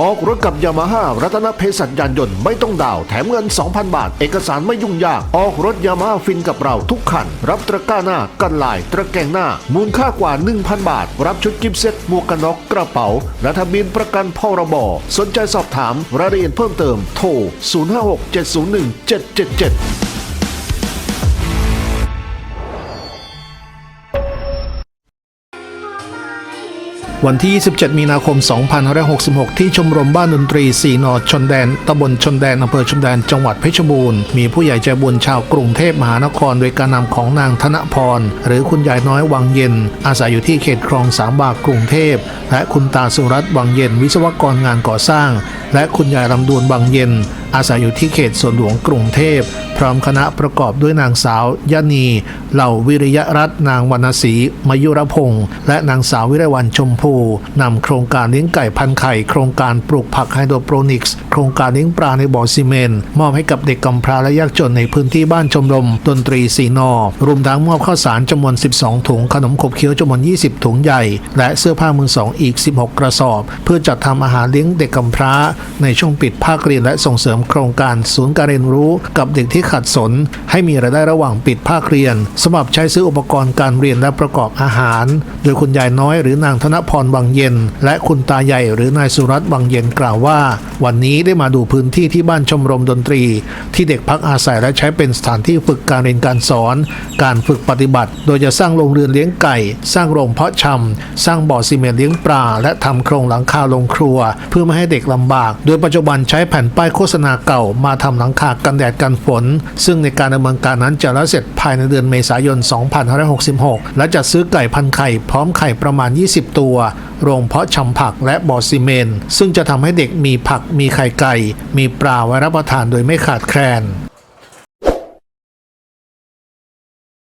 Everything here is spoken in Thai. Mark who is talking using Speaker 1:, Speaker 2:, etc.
Speaker 1: ออกรถกับยามาฮ่ารัตนเพศัชยานยนต์ไม่ต้องดาวแถมเงิน 2,000 บาท เอกสารไม่ยุ่งยาก ออกรถยามาฮ่าฟินกับเราทุกคัน รับตะกร้าหน้า กันลาย ตะแกงหน้า มูลค่ากว่า 1,000 บาท รับชุดกิฟต์เซ็ตหมวกกันน็อกกระเป๋า และทะเบียนประกันพรบสนใจสอบถามรายละเอียดเพิ่มเติมโทร 056 701 777 วันที่ 27 มีนาคม 2566 ที่ชมรมบ้านดนตรีสีนอชนแดน ตำบลชนแดน อำเภอชนแดน จังหวัดเพชรบูรณ์ มีผู้ใหญ่ใจบุญชาวกรุงเทพมหานคร โดยการนำของนางธนพร หรือคุณยายน้อยวังเย็น อาศัยอยู่ที่เขตคลองสามบากกรุงเทพ และคุณตาสุรัตน์วังเย็น วิศวกรงานก่อสร้าง และคุณยายลำดวนวังเย็น อาศัยอยู่ที่เขตสวนหลวงกรุงเทพ พร้อมคณะประกอบด้วยนางสาวยานีเหล่าวิริยรัตน์นางวรรณศรีมายุรพงศ์และนางสาววิรวันชมพูนำโครงการเลี้ยงไก่พันไข่ โครงการปลูกผักไฮโดรโปรนิกส์ โครงการเลี้ยงปลาในบ่อซีเมนต์มอบให้กับเด็กกำพร้าและยากจนในพื้นที่บ้านชมรมดนตรีสีนอรวมทั้งมอบข้าวสารจำนวน 12 ถุง ขนมขบเคี้ยวจำนวน 20 ถุงใหญ่ และเสื้อผ้ามือสองอีก 16 กระสอบ เพื่อจัดทำอาหารเลี้ยงเด็กกำพร้า ในช่วงปิดภาคเรียนและส่งเสริมโครงการศูนย์การเรียนรู้กับเด็กที่ขัดสน ให้มีรายได้ระหว่างปิดภาคเรียนสำหรับใช้ซื้ออุปกรณ์การเรียนและประกอบอาหาร โดยคุณยายน้อยหรือนางธนพรวังเย็น และคุณตาใหญ่หรือนายสุรัตน์วังเย็นกล่าวว่า วันนี้ได้มาดูพื้นที่ที่บ้านชมรมดนตรี ที่เด็กพักอาศัยและใช้เป็นสถานที่ฝึกการเรียนการสอน การฝึกปฏิบัติ โดยจะสร้างโรงเรือนเลี้ยงไก่ สร้างโรงเพาะชำสร้างบ่อซีเมนต์เลี้ยงปลาและทำโครงหลังคาโรงครัว เพื่อไม่ให้เด็กลำบาก โดยปัจจุบันใช้แผ่นป้ายโฆษณาเก่ามาทำหลังคากันแดดกันฝน ซึ่งในการดำเนินการนั้นจะแล้วเสร็จภายในเดือนเมษายน 2566 และจะซื้อไก่พันไข่พร้อมไข่ประมาณ 20 ตัว โรงเพาะชำผักและบ่อซีเมนต์ซึ่งจะทำให้เด็กมีผักมีไข่ไก่ มีปลาไว้รับประทานโดยไม่ขาดแคลน